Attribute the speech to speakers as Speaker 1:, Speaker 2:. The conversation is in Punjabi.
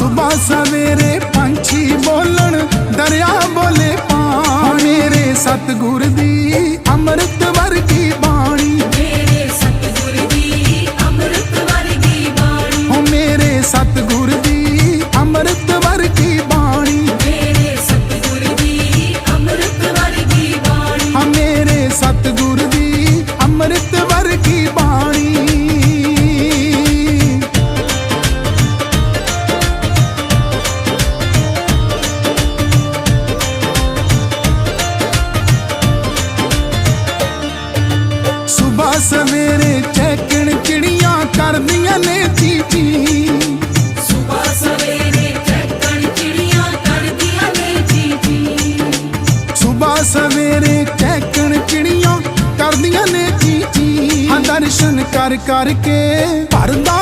Speaker 1: ਸੁਬਹ ਸਵੇਰੇ ਪੰਛੀ ਬੋਲਣ ਦਰਿਆ ਬੋਲੇ ਪਾ ਮੇਰੇ ਸਤਿਗੁਰ ਦੀ ਸਵੇਰੇ ਚੈਕਣ ਚਿੜੀਆਂ ਕਰਦੀਆਂ ਨੇ ਚੀਚੀ
Speaker 2: ਸੁਬਹ ਸਵੇਰੇ ਚੱਕਣ ਚਿੜੀਆਂ ਕਰਦੀਆਂ ਨੇ ਚੀਚੀ
Speaker 1: ਸਵੇਰੇ ਚੈਕਣ ਚਿੜੀਆਂ ਕਰਦੀਆਂ ਨੇ ਚੀਚੀ ਹਾਂ ਦਰਸ਼ਨ ਕਰ ਕਰਕੇ ਭਰਦਾ